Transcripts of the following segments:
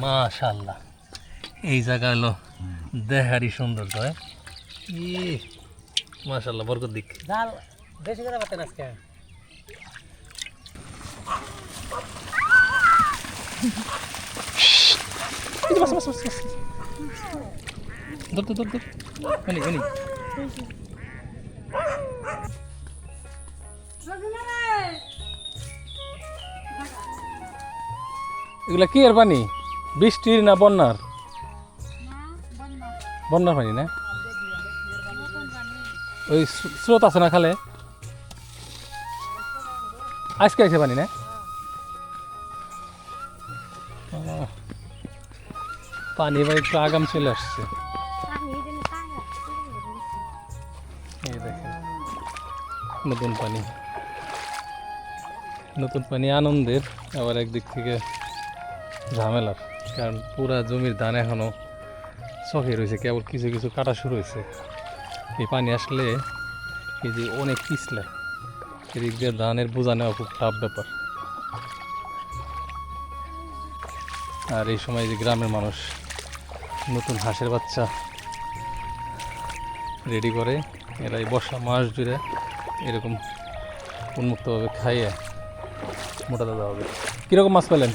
মাশাল্লাহ এই জায়গা হলো দেহারি সৌন্দর্য হ্যাঁ? ই মাশাল্লাহ বরকত দিক। জাল বেশি করে পাতেন আজকে। ধর ধর ধর ধর। এনি এনি। এগুলা কি এর পানি? বৃষ্টির না বন্যার? বন্যার পানি না? ওই স্রোত আছে না খালে? আজকে আছে পানি না? পানি এবার একটু আগাম চলে আসছে। নতুন পানি। নতুন পানি আনন্দের, আবার একদিক থেকে ঝামেলার, কারণ পুরা জমির ধান এখনও চকে রয়েছে, কেবল কিছু কিছু কাটা শুরু হয়েছে। এই পানি আসলে এই যে অনেক পিছলে এদিক দিয়ে ধানের বোঝা নেওয়া খুব টাফ ব্যাপার। আর এই সময় যে গ্রামের মানুষ নতুন হাঁসের বাচ্চা রেডি করে এরা এই বর্ষা মাস জুড়ে এরকম উন্মুক্তভাবে খাইয়ে মোটা দাদা হবে। কীরকম মাছ পেলেন?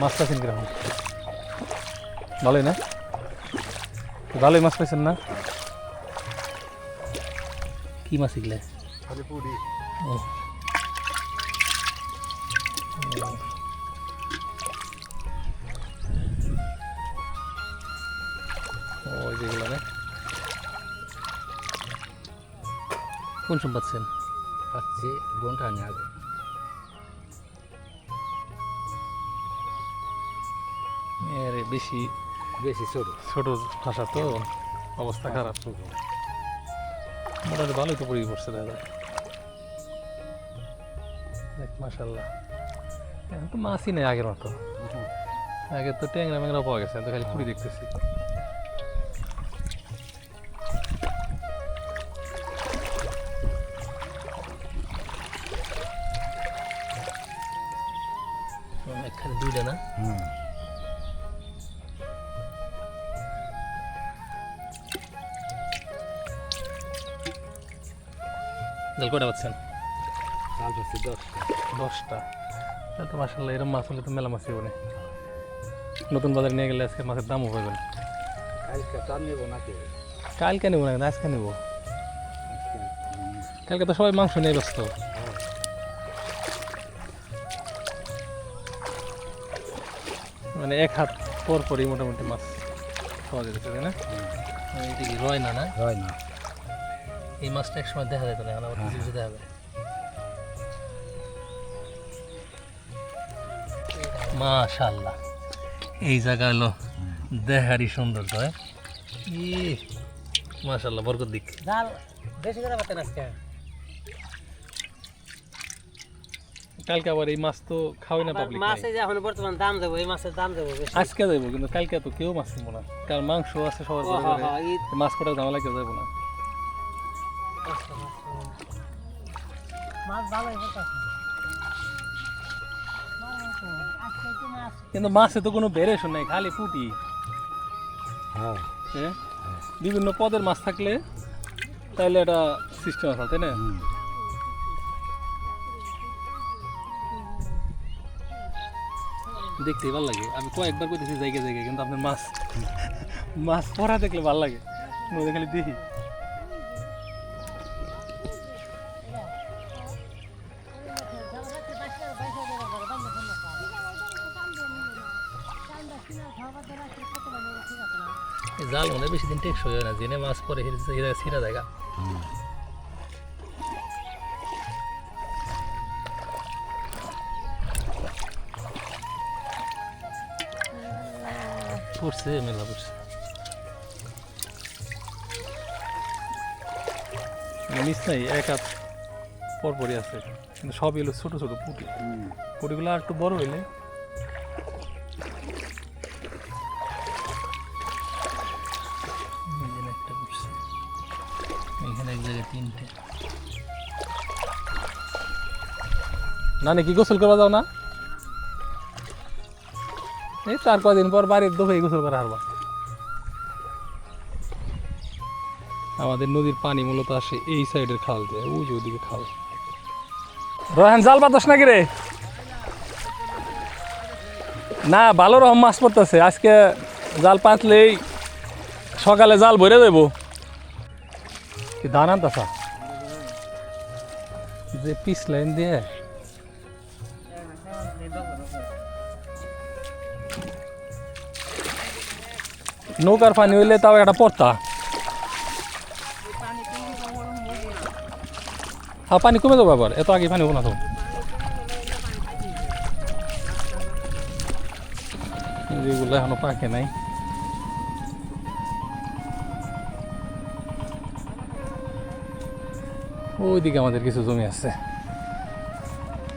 মাছ পাইছেন কীরকম ভালোই না? ভালোই মাছ পাইছেন না? কি মাছ এগুলো? ওই যেগুলো না? কোন সময় পাচ্ছেন পাচ্ছি ঘণ্টা নিয়ে আগে। বেশি বেশি ছোট। ছোট ভাষা তো অবস্থা খারাপ। মোটামুটি ভালোই তো পড়ে পড়ছে দাদা মাসাল্লাহ এখন তো মাছই নেই আগের মতো। আগে তো ট্যাংরা ম্যাংরা পাওয়া গেছে তো খালি পুরি দেখতেছি। জাল কটা পাচ্ছেন দশটা। তো মাসাল্লাহ এরকম মাছ হলে তো মেলা মাছই বলে নতুন বাজারে নিয়ে গেলে আজকে মাছের দামও পাবেন কালকে নেব নাকি? কালকে নেব না আজকে নেব। কালকে তো সবাই মাংস নিয়ে ব্যস্ত। মানে এক হাত পর পরই মোটামুটি মাছ খাওয়া যেতে না? রয় না না হয় না? এই মাছটা এক সময় দেখা যেত না এখন আবার কিছু কিছু দেখা যায় মাশাল্লাহ এই জায়গা হলো দেহারি সৌন্দর্য হ্যাঁ? ই মাশাল্লাহ বরকত দিক। জাল বেশি করে পাতেন আজকে। কালকে আবার এই মাছ তো খাওয়াই না পাবলিক মাছে যে এখন বর্তমান দাম দেবো এই মাছের দাম দেবো আজকে যাব কিন্তু কালকে তো কেউ মাছ কিনবো না। কারণ মাংস আছে সবার মাছ কটা ঝামেলা কেউ যাব না। কিন্তু মাছে তো কোনো ভেরিয়েশন নাই খালি ফুটি হ্যাঁ। বিভিন্ন পদের মাছ থাকলে তাহলে এটা সিস্টেম আছে তাই না? দেখতে ভালো লাগে। আমি কয়েকবার করতেছি জায়গায় জায়গায় কিন্তু আপনার মাছ মাছ পড়া দেখলে ভালো লাগে। নদী খালি দেখি। জাল মনে বেশি দিন টেকসই হয় না জেনে মাছ পরে সিরা জায়গা। পড়ছে মেলা পড়ছে। মানে নিচ নাই এক হাত পরপরই আছে। কিন্তু সবই হলো ছোট ছোট পুটি। পুটিগুলো আর একটু বড় হইলে তিনটে। না নাকি গোসল করবা যাও না? এই চার কদিন পর বাড়ির দোহে গোসল করে হারবা। আমাদের নদীর পানি মূলত আসে এই সাইডের খাল দিয়ে ওই যে ওদিকে খাল। রহান জাল পাতাস নাকি রে? না ভালো রকম মাছ পড়তেছে। আজকে জাল পাতলেই সকালে জাল ভরে দেবো। কি দান আনতাছা যে পিস লাইন দিয়ে। নৌকার পানি হইলে তাও একটা পড়তা। হ্যাঁ পানি কমে যাব আবার, এত আগে পানি হব না তো। যেগুলো এখনও পাকে নাই। ওইদিকে আমাদের কিছু জমি আছে।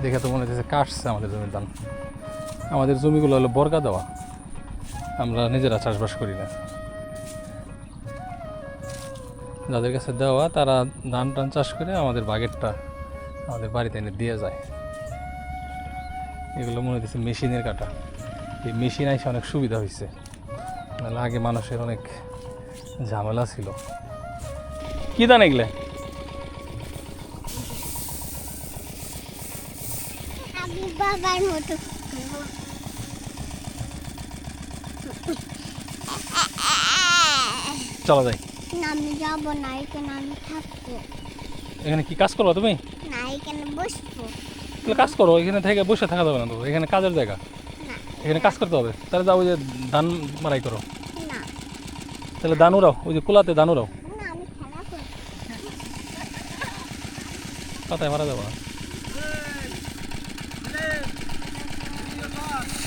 দেখে তো মনে হচ্ছে কাটছে আমাদের জমির ধান আমাদের জমিগুলো হলো বর্গা দেওয়া। আমরা নিজেরা চাষবাস করি না। যাদের কাছে দেওয়া, তারা ধান টান চাষ করে আমাদের বাগেরটা আমাদের বাড়িতে এনে দিয়ে যায়। এগুলো মনে হচ্ছে মেশিনের কাটা। এই মেশিন আইসে অনেক সুবিধা হয়েছে নাহলে আগে মানুষের অনেক ঝামেলা ছিল। কি দান এগুলো? বাবার মতো। চলো যাই। আমি যাব না এখানে আমি থাকব। এখানে কি কাজ করব তুমি? না এখানে বসবো। তাহলে কাজ করো এখানে থেকে বসে থাকা যাবে না তো এখানে কাজের জায়গা। এখানে কাজ করতে হবে তাহলে যাও ওই যে ধান মারাই করো। তাহলে ধান উড়াও ওই যে কুলাতে ধান উড়াও। পাতায় মারা যাব না।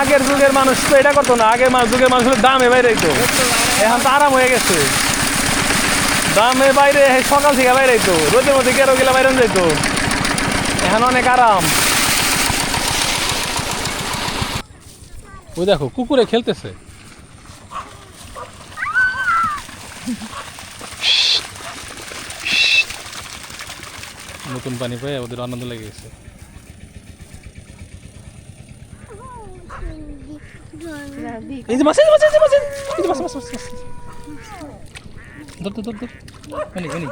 আগের যুগের মানুষ তো এটা করতো না। আগের যুগের মানুষের দামে বাইরে তো এখন তো আরাম হয়ে গেছে। দামে বাইরে সকাল থেকে বাইরে তো রোদের মধ্যে কেরো গেলে বাইরে যেত এখন অনেক আরাম। ওই দেখো কুকুরে খেলতেছে। নতুন পানি পেয়ে ওদের আনন্দ লেগে গেছে এই মাছ এই মাছ এই মাছ এই মাছ মাছ মাছ ধর ধর ধর এনি এনি।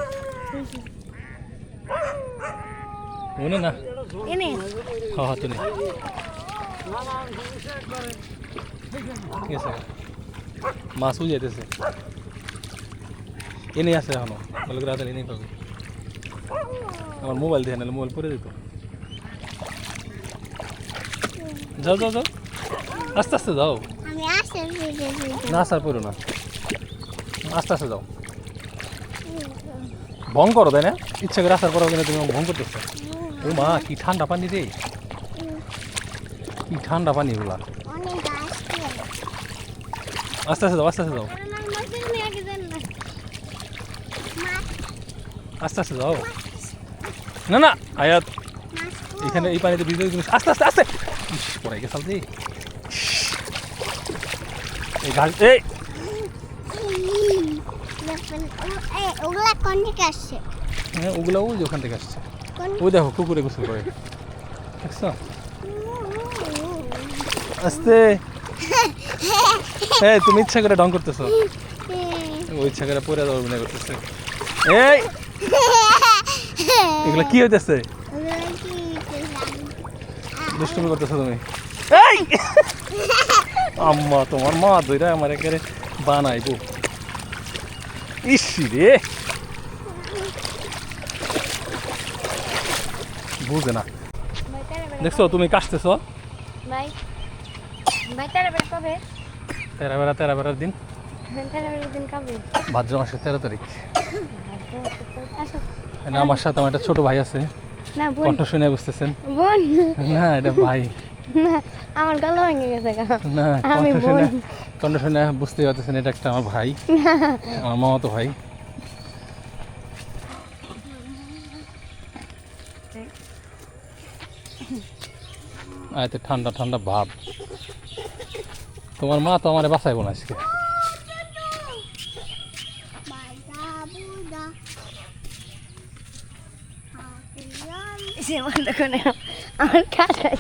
ওনে না। এনে। হ্যাঁ হ্যাঁ তুমি ঠিক আছে। মাছ উঠে যেতেছে এনে আছে এখনও। বলে রাতে এনেই পাবে। আমার মোবাইল দিয়ে নাহলে মোবাইল পরে দিত। যাও যাও যাও। আস্তে আস্তে যাও। না আসার পড়ো না। আস্তে আস্তে যাও। ভং করো, তাই না? ইচ্ছা করে আসার পরও তুমি ভং করতেছো। ও মা, কি ঠান্ডা পানি রে। কি ঠান্ডা পানি এগুলা। আস্তে আস্তে যাও, আস্তে আস্তে যাও। আস্তে আস্তে যাও। না না, আয়াত, এখানে এই পানিতে ভিজে আস্তে আস্তে আস্তে। পড়াই গেছাল যে এই ওগুলা কোন থেকে আসছে হ্যাঁ ওগুলো ওই ওখান থেকে আসছে। ওই দেখো কুকুরে গোসল করে। দেখছ? আস্তে! এই তুমি ইচ্ছা করে ঢং করতেছো। ও ইচ্ছা করে পরে যাব মনে করতেছে। এই! এগুলো কি হইতেছে? দুষ্টুমি করতেছো তুমি। এই! আম্মা তোমার মা দইরা আমার একেবারে বানাইবো। ইসি রে! বুঝে না। দেখছ তুমি কাশতেছো? ভাই ভাই তারা বের কবে তেরা বেড়া তেরা বেড়ার দিন কবে? ভাদ্র মাসের তেরো তারিখ। আমার সাথে আমার একটা ছোট ভাই আছে। না কণ্ঠ শুনে বুঝতেছেন না এটা ভাই। আমার গলা ভেঙে গেছে না আমি কণ্ঠ শুনে বোন। বুঝতে পারতেছেন এটা একটা আমার ভাই। আমার মামাতো ভাই। আয়তে ঠান্ডা ঠান্ডা ভাব। তোমার মা তো আমারে বাঁচাইবো না আজকে। আমার কাটাই